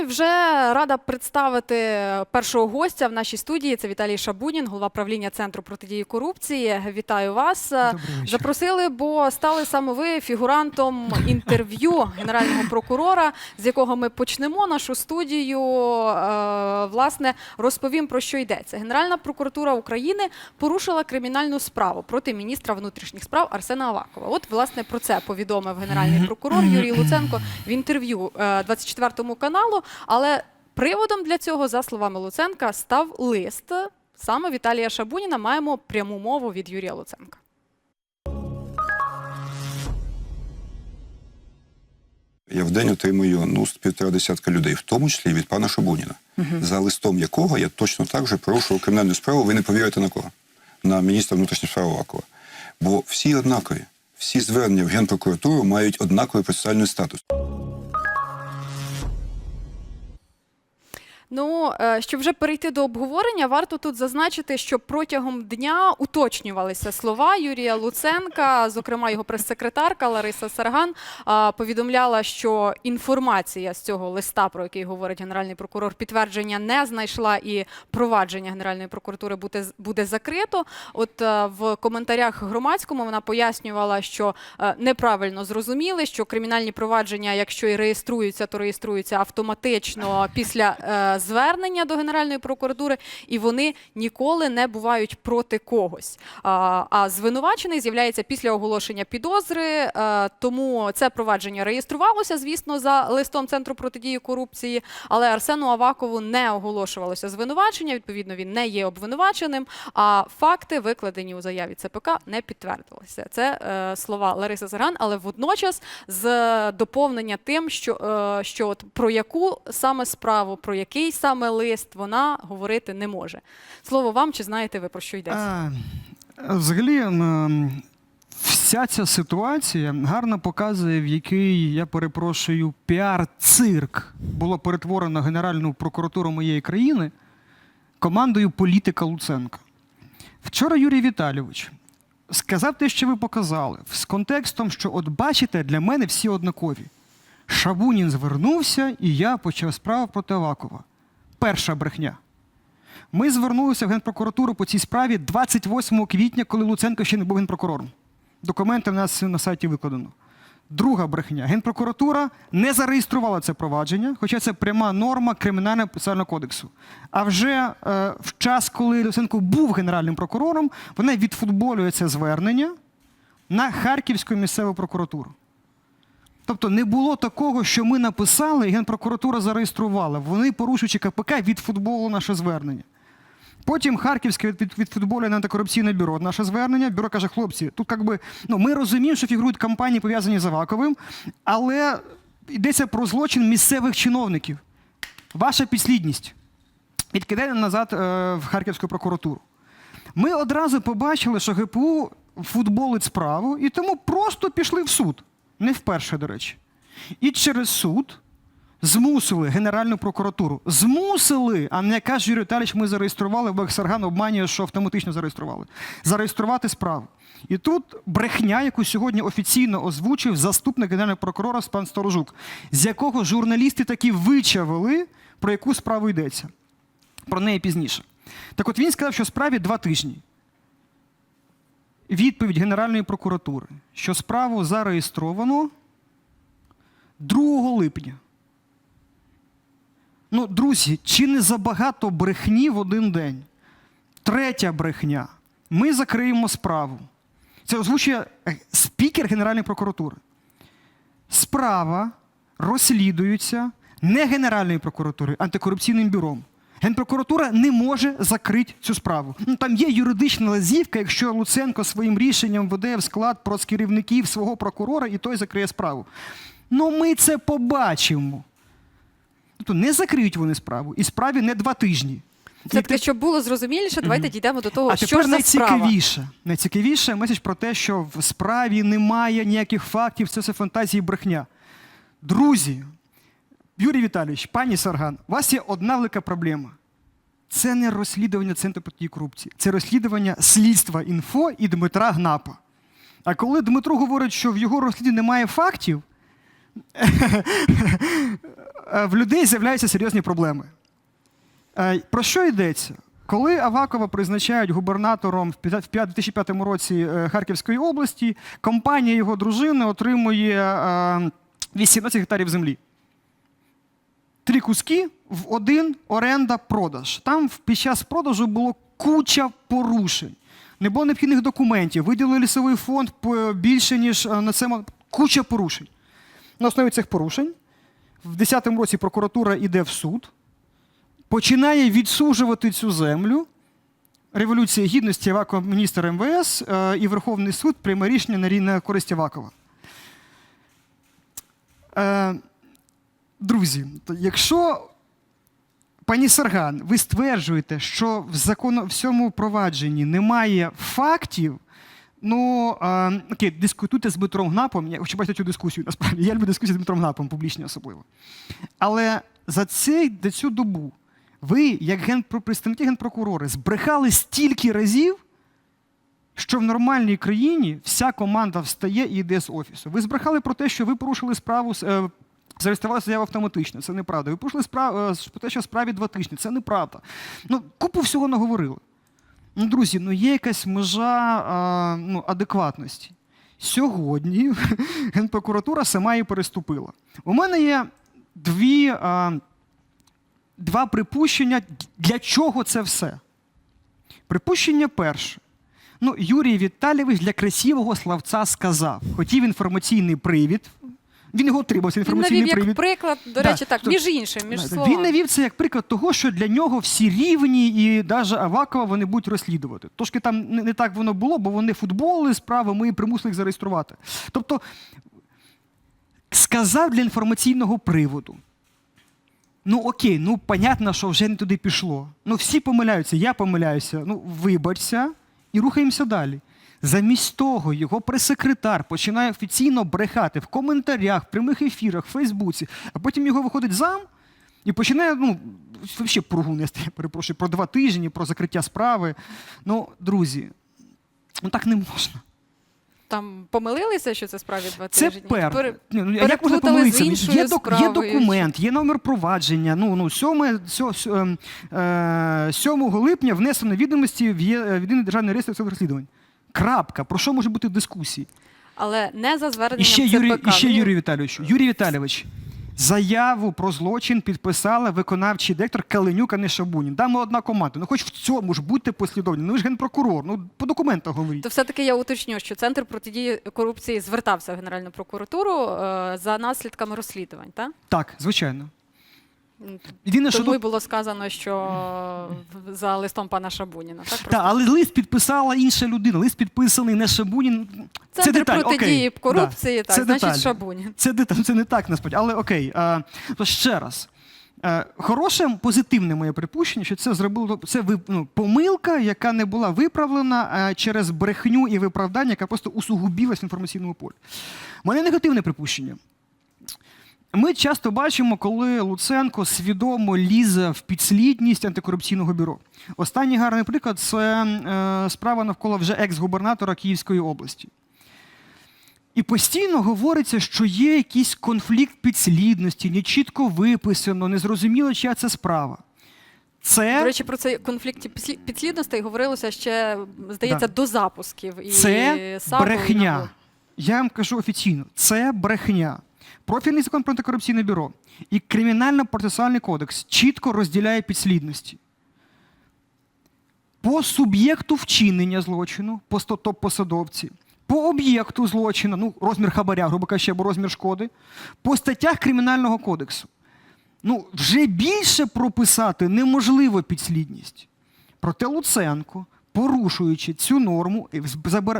і вже рада представити першого гостя в нашій студії. Це Віталій Шабунін, голова правління Центру протидії корупції. Вітаю вас. Запросили, бо стали саме ви фігурантом інтерв'ю генерального прокурора, з якого ми почнемо нашу студію. Е, Власне, розповім про що йдеться. Генеральна прокуратура України порушила кримінальну справу проти міністра внутрішніх справ Арсена Авакова. От, власне, про це повідомив генеральний прокурор Юрій Луценко в інтерв'ю е, 24 каналу. Але приводом для цього, за словами Луценка, став лист. Саме Віталія Шабуніна маємо пряму мову від Юрія Луценка. Я в день отримую ну, з півтора десятка людей, в тому числі від пана Шабуніна, за листом якого я точно так же порушував кримінальну справу, ви не повірите на кого? На міністра внутрішніх справ Авакова. Бо всі однакові, всі звернення в Генпрокуратуру мають однаковий процесуальний статус. Ну, е, щоб вже перейти до обговорення, варто тут зазначити, що протягом дня уточнювалися слова Юрія Луценка, зокрема його прес-секретарка Лариса Сарган повідомляла, що інформація з цього листа, про який говорить генеральний прокурор, підтвердження не знайшла і провадження Генеральної прокуратури буде, буде закрито. От е, в коментарях громадському вона пояснювала, що е, неправильно зрозуміли, що кримінальні провадження, якщо і реєструються, то реєструються автоматично після звернення до Генеральної прокуратури, і вони ніколи не бувають проти когось. А, звинувачений з'являється після оголошення підозри, е, тому це провадження реєструвалося, звісно, за листом Центру протидії корупції, але Арсену Авакову не оголошувалося звинувачення. Відповідно, він не є обвинуваченим. А факти, викладені у заяві ЦПК, не підтвердилися. Це е, слова Лариси Зарган, але водночас з доповнення тим, що, е, що от про яку саме справу, про який саме лист вона говорити не може. Слово вам, чи знаєте ви про що йдеться? А, взагалі, вся ця ситуація гарно показує, в який, я перепрошую, піар-цирк було перетворено Генеральну прокуратуру моєї країни командою політика Луценка. Вчора Юрій Віталійович сказав те, що ви показали, з контекстом, що от бачите, для мене всі однакові. Шабунін звернувся, і я почав справу проти Авакова. Перша брехня. Ми звернулися в Генпрокуратуру по цій справі 28 квітня, коли Луценко ще не був генпрокурором. Документи в нас на сайті викладено. Друга брехня. Генпрокуратура не зареєструвала це провадження, хоча це пряма норма Кримінального процесуального кодексу. А вже е, в час, коли Луценко був генеральним прокурором, вона відфутболює це звернення на Харківську місцеву прокуратуру. Тобто не було такого, що ми написали, і Генпрокуратура зареєструвала. Вони, порушуючи КПК, відфутболили наше звернення. Потім Харківське від, від, відфутболює на антикорупційне бюро наше звернення. Бюро каже, хлопці, тут як би, ну, ми розуміємо, що фігурують компанії, пов'язані з Аваковим, але йдеться про злочин місцевих чиновників. Ваша підслідність. Відкидає назад е, в Харківську прокуратуру. Ми одразу побачили, що ГПУ футболить справу, і тому просто пішли в суд. Не вперше, до речі. І через суд змусили Генеральну прокуратуру. Змусили, а не каже Юрій Віталійович, ми зареєстрували, бо Сарган обманює, що автоматично зареєстрували. Зареєструвати справу. І тут брехня, яку сьогодні офіційно озвучив заступник генерального прокурора пан Сторожук, з якого журналісти таки вичавили, про яку справу йдеться. Про неї пізніше. Так от він сказав, що справі два тижні. Відповідь Генеральної прокуратури, що справу зареєстровано 2 липня. Ну, друзі, чи не забагато брехні в один день? Третя брехня. Ми закриємо справу. Це озвучує е, спікер Генеральної прокуратури. Справа розслідується не Генеральною прокуратурою, а антикорупційним бюром. Генпрокуратура не може закрити цю справу. Ну, там є юридична лазівка, якщо Луценко своїм рішенням веде в склад про керівників свого прокурора і той закриє справу. Ну ми це побачимо. Тобто не закриють вони справу, і справі не два тижні. Це І таке, щоб було зрозуміліше, давайте дійдемо до того, а що ж за справа. найцікавіше. Найцікавіше меседж про те, що в справі немає ніяких фактів, це все фантазії і брехня. Друзі, Юрій Віталійович, пані Сарган, у вас є одна велика проблема. Це не розслідування Центру протидії корупції, це розслідування слідства інфо і Дмитра Гнапа. А коли Дмитро говорить, що в його розслідуванні немає фактів, е, в людей з'являються серйозні проблеми. Е, Про що йдеться? Коли Авакова призначають губернатором в п'ята- в п'ят- 2005 році е, Харківської області, компанія його дружини отримує е, 18 гектарів землі. Три куски в один оренда продаж. Там під час продажу було куча порушень. Не було необхідних документів, виділили лісовий фонд більше, ніж е, на це куча порушень. На основі цих порушень в 2010 році прокуратура йде в суд, починає відсуджувати цю землю. Революція гідності Авакова міністр МВС е, і Верховний суд прийме рішення на, користь Авакова. Друзі, якщо, пані Сарган, ви стверджуєте, що в закону в цьому провадженні немає фактів, ну е, окей, дискутуйте з Дмитром Гнапом. Я хочу бачити цю дискусію. Насправді я люблю дискусії з Дмитром Гнапом, публічні особливо. Але за цей, за цю добу ви, як генпро, представники генпрокурори, збрехали стільки разів, що в нормальній країні вся команда встає і йде з офісу. Ви збрехали про те, що ви порушили справу, е, зареєстрували заяву автоматично. Це неправда. Ви порушили справу е, про те, що справі два тижні. Це неправда. Ну, купу всього наговорили. Ну, друзі, ну є якась межа а, ну, адекватності. Сьогодні Генпрокуратура сама її переступила. У мене є дві, а, два припущення, для чого це все. Припущення перше. Ну, Юрій Віталійович для красивого славця сказав. Хотів інформаційний привід. Він його отримав, цей Він інформаційний навів як привід. приклад, до Да, речі, так, то- між іншим, між словами. Він навів це як приклад того, що для нього всі рівні, і навіть Авакова вони будуть розслідувати. Трошки там не, не так воно було, бо вони футболи справи, ми примусили їх зареєструвати. Тобто сказав для інформаційного приводу. Ну окей, ну понятно, що вже не туди пішло. Ну всі помиляються, я помиляюся. Ну, вибачся і рухаємося далі. Замість того, його прес-секретар починає офіційно брехати в коментарях, в прямих ефірах, в Фейсбуці, а потім його виходить зам і починає, ну, взагалі пругу нести, я перепрошую, про два тижні, про закриття справи. Ну, друзі, ну так не можна. Там помилилися, що це справі два Це тижні? пер. Пере- Ні, ну, як можна помилитися? Є, док, є документ, є номер провадження. Ну, ну, 7, сьо- сьо- ем, е, 7 липня внесено відомості в в єдиний державний реєстр цих розслідувань. Крапка. Про що може бути дискусії? Але не за І зверненням ще, Юрій, ЦПК. і ще Юрій Віталійович. Юрій Віталійович, заяву про злочин підписала виконавчий директор Каленюк, а не Шабунін. Да, ми одна команда. Ну хоч в цьому ж будьте послідовні. Ну ви ж генпрокурор. Ну по документах говоріть. То все-таки я уточню, що центр протидії корупції звертався в Генеральну прокуратуру е, за наслідками розслідувань, так? Так, звичайно. Єдине, що Тому тут... було сказано, що за листом пана Шабуніна. Так, Так, але лист підписала інша людина. Лист підписаний не Шабунін. Це Центр деталь. протидії окей. корупції, Да, так, це значить деталь. Шабунін. Це деталь, це не так насправді. Але окей. А, то ще раз. Е, Хороше, позитивне моє припущення, що це зробило це ви- ну, помилка, яка не була виправлена е, через брехню і виправдання, яка просто усугубілась в інформаційному полі. У мене негативне припущення. Ми часто бачимо, коли Луценко свідомо лізе в підслідність антикорупційного бюро. Останній гарний приклад це е, справа навколо вже екс-губернатора Київської області. І постійно говориться, що є якийсь конфлікт підслідності, не чітко виписано, незрозуміло, чия це справа. Це, До речі, про цей конфлікт підслі- підслідностей говорилося ще, здається, Да. до запусків. І це брехня. Я вам кажу офіційно, це брехня. Профільний закон про антикорупційне бюро і кримінально-процесуальний кодекс чітко розділяє підслідності. По суб'єкту вчинення злочину, по топ-посадовці, по об'єкту злочину, ну, розмір хабаря, грубо кажучи, або розмір шкоди, по статтях Кримінального кодексу. Ну, вже більше прописати неможливо підслідність. Проте Луценко, порушуючи цю норму,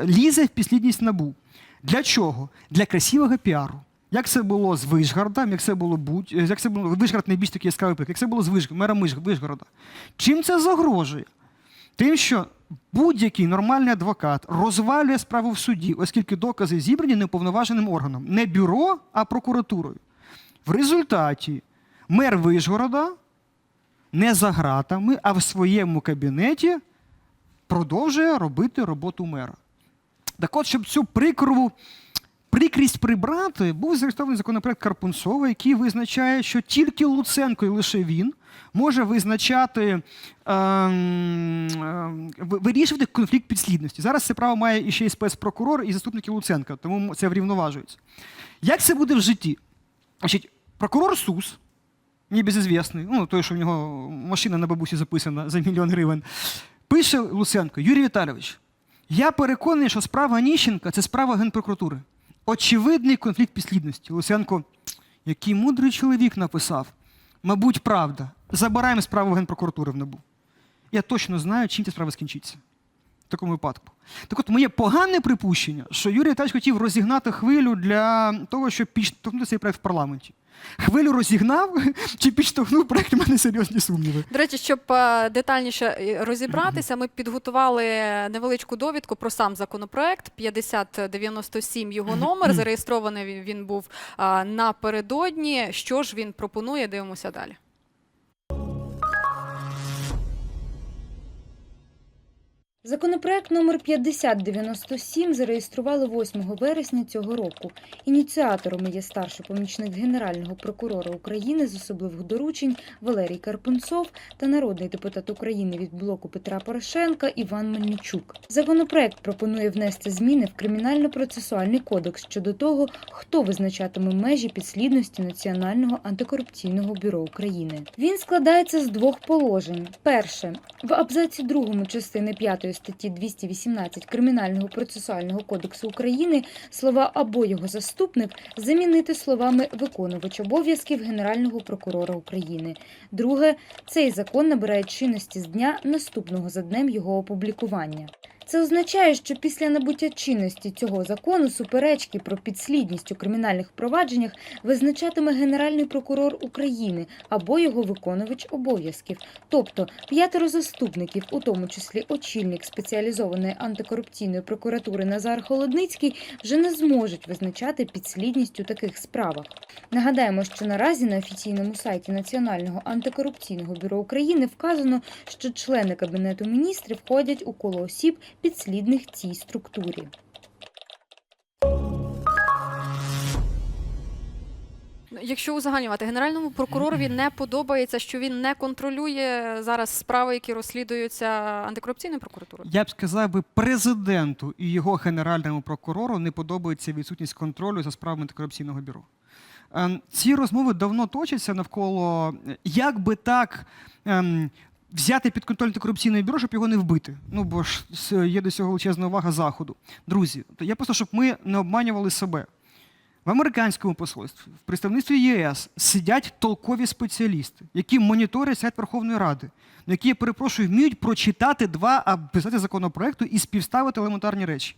лізе в підслідність набу. Для чого? Для красивого піару. Як це було з Вишгардом, як це було будь, як це було Вишгород найбільш такий яскравий приклад, як це було з Виш, мером Вишгорода. Чим це загрожує? Тим, що будь-який нормальний адвокат розвалює справу в суді, оскільки докази зібрані неуповноваженим органом. Не бюро, а прокуратурою. В результаті мер Вишгорода не за ґратами, а в своєму кабінеті продовжує робити роботу мера. Так от, щоб цю прикрову прикрість прибрати, був зареєстрований законопроект Карпунцова, який визначає, що тільки Луценко і лише він може визначати, ем, ем, вирішувати конфлікт підслідності. Зараз це право має іще і спецпрокурор, і заступники Луценка, тому це врівноважується. Як це буде в житті? Значить, прокурор СУС, небезізвісний, ну той, що в нього машина на бабусі записана за мільйон гривень, пише Луценко, Юрій Віталійович, я переконаний, що справа Ніщенка це справа Генпрокуратури. Очевидний конфлікт підслідності. Луценко, який мудрий чоловік написав. Мабуть, правда. Забираємо справу Генпрокуратури в НАБУ. Я точно знаю, чим ця справа скінчиться. В такому випадку. Так от, моє погане припущення, що Юрій Віталійович хотів розігнати хвилю для того, щоб підштовхнути цей проект в парламенті. Хвилю розігнав чи підштовхнув проект, у мене серйозні сумніви. До речі, щоб е, детальніше е, розібратися, ми підготували невеличку довідку про сам законопроект. 5097 його номер. Зареєстрований він, він був напередодні. Що ж він пропонує? Дивимося далі. Законопроект номер 5097 зареєстрували 8 вересня цього року. Ініціаторами є старший помічник Генерального прокурора України з особливих доручень Валерій Карпунцов та народний депутат України від блоку Петра Порошенка Іван Мельничук. Законопроект пропонує внести зміни в кримінально-процесуальний кодекс щодо того, хто визначатиме межі підслідності Національного антикорупційного бюро України. Він складається з двох положень. Перше в абзаці другому частини 5 статті 218 Кримінального процесуального кодексу України слова або його заступник замінити словами виконувач обов'язків Генерального прокурора України. Друге, цей закон набирає чинності з дня наступного за днем його опублікування. Це означає, що після набуття чинності цього закону суперечки про підслідність у кримінальних провадженнях визначатиме Генеральний прокурор України або його виконувач обов'язків, тобто п'ятеро заступників, у тому числі очільник спеціалізованої антикорупційної прокуратури Назар Холодницький, вже не зможуть визначати підслідність у таких справах. Нагадаємо, що наразі на офіційному сайті Національного антикорупційного бюро України вказано, що члени кабінету міністрів входять у коло осіб, підслідних цій структурі. Ну, Якщо узагальнювати, генеральному прокуророві не подобається, що він не контролює зараз справи, які розслідуються антикорупційною прокуратурою. Я б сказав би, президенту і його генеральному прокурору не подобається відсутність контролю за справами антикорупційного бюро. Ем, Ці розмови давно точаться навколо, як би так ем, взяти під контроль антикорупційне бюро, щоб його не вбити. Ну бо ж є до цього величезна увага заходу. Друзі, то я просто щоб ми не обманювали себе. В американському посольстві, в представництві ЄС сидять толкові спеціалісти, які моніторять сайт Верховної Ради, які, я перепрошую, вміють прочитати два абзаці законопроекту і співставити елементарні речі.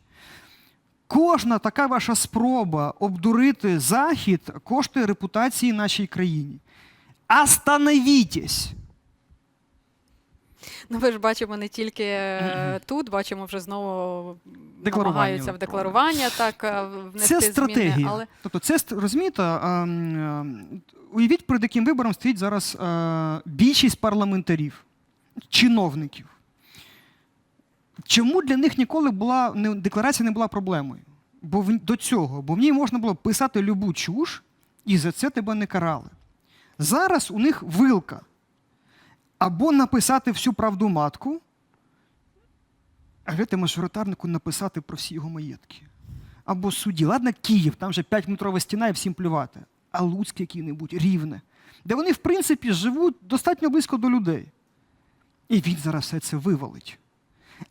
Кожна така ваша спроба обдурити Захід коштує репутації нашій країні. Остановітесь! Ну, ви ж бачимо не тільки е, тут, бачимо вже знову намагаються в декларування так е, внести Це зміни. стратегія. Але Тобто, це розумієте, ем, уявіть, перед яким вибором стоїть зараз е, більшість парламентарів, чиновників. Чому для них ніколи була декларація не була проблемою? Бо в, до цього, бо в ній можна було писати любу чуш, і за це тебе не карали. Зараз у них вилка. Або написати всю правду матку, а гляньте мажоритарнику написати про всі його маєтки або судді. Ладно, Київ, там вже 5-метрова стіна і всім плювати. А Луцьк який-небудь, рівне, де вони, в принципі, живуть достатньо близько до людей. І він зараз все це вивалить.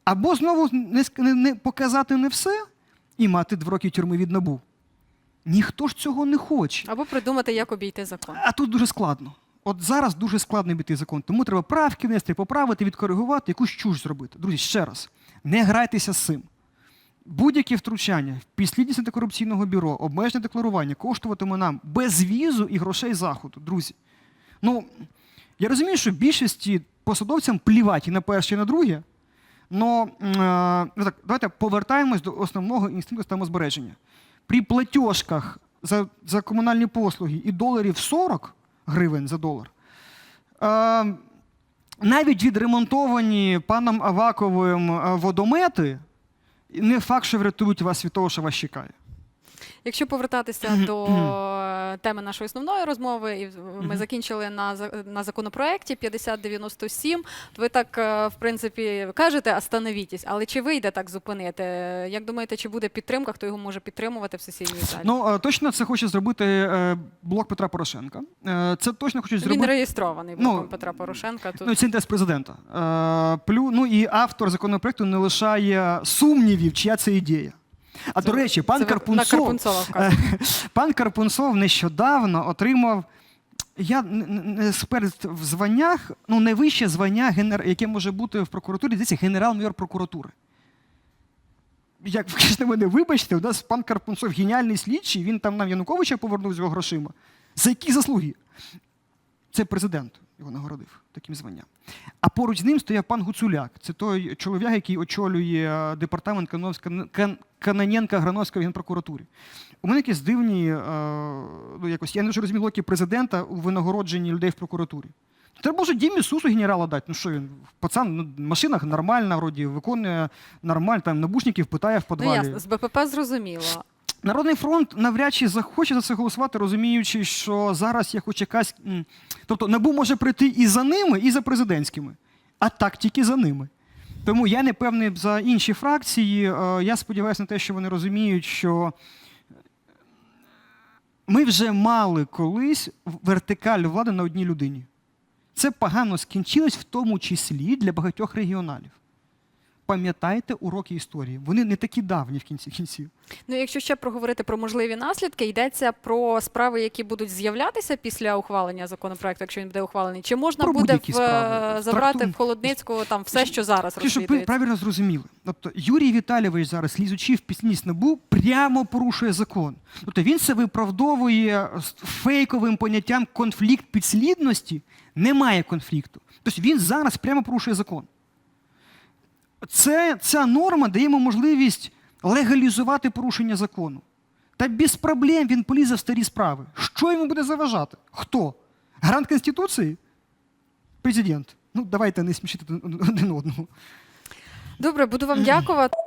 Або знову не, не, не показати не все і мати два роки тюрми від набу. Ніхто ж цього не хоче. або придумати, як обійти закон. А тут дуже складно. От зараз дуже складно обійти закон. Тому треба правки внести, поправити, відкоригувати, якусь чуш зробити. Друзі, ще раз, не грайтеся з цим. Будь-які втручання в підслідність антикорупційного бюро, обмежене декларування коштуватиме нам без візу і грошей заходу. Друзі. Ну, я розумію, що більшості посадовцям плівать і на перше, і на друге. Но ну так, давайте повертаємось до основного інстинкту самозбереження. При платіжках за, за комунальні послуги і доларів 40 гривень за долар. Е, навіть відремонтовані паном Аваковим е, водомети не факт, що врятують вас від того, що вас чекає. Якщо повертатися до теми нашої основної розмови, і ми закінчили на, на законопроекті 5097, то ви так, е, в принципі, кажете, остановітесь, але чи вийде так зупинити? Як думаєте, чи буде підтримка, хто його може підтримувати в сесійній залі? Ну е, точно це хоче зробити е, блок Петра Порошенка. Це точно хочуть Він зробити. реєстрований Ну, блоком Петра Порошенка. Тут Ну, це інтерес президента. Плю, ну і автор законопроекту не лишає сумнівів, чия це ідея. А до речі, пан Карпунцов, е, пан Карпунцов нещодавно отримав. Я експерт в званнях, ну найвище звання, яке може бути в прокуратурі, здається, генерал-майор прокуратури. Як ви мене вибачте, у нас пан Карпунцов геніальний слідчий, він там нам Януковича повернув з його грошима. За які заслуги? Це президент його нагородив таким званням. А поруч з ним стояв пан Гуцуляк. Це той чоловік, який очолює е, департамент Каноненка Грановської генпрокуратурі. У мене якісь дивні, е, ну якось я не дуже розумію логіки президента у винагородженні людей в прокуратурі. Треба може Дімі Сусу генерала дати. Ну що він, пацан, ну, в машинах нормальна, вроді, виконує нормально, там набушників питає в Ну ясно, з БПП зрозуміло. Народний фронт навряд чи захоче за це голосувати, розуміючи, що зараз є хоч якась. Тобто НАБУ може прийти і за ними, і за президентськими, а так тільки за ними. Тому я не певний за інші фракції. Е, Я сподіваюся на те, що вони розуміють, що ми вже мали колись вертикаль влади на одній людині. Це погано скінчилось, в тому числі для багатьох регіоналів. Пам'ятайте уроки історії. Вони не такі давні в кінці кінців. Ну, якщо ще проговорити про можливі наслідки, йдеться про справи, які будуть з'являтися після ухвалення законопроекту, якщо він буде ухвалений. Чи можна Про буде в, е, забрати Трактуй- в Холодницьку там все, що зараз Ті, щоб ви правильно зрозуміли. Тобто Юрій Віталійович зараз, лізучи в підслідність НАБУ, прямо порушує закон. Тобто він це виправдовує фейковим поняттям конфлікт підслідності. Немає конфлікту. Тобто він зараз прямо порушує закон. Це, ця норма дає йому можливість легалізувати порушення закону. Та без проблем він полізе в старі справи. Що йому буде заважати? Хто? Гарант Конституції? Президент. Ну, давайте не смішити один одного. Добре, буду вам дякувати.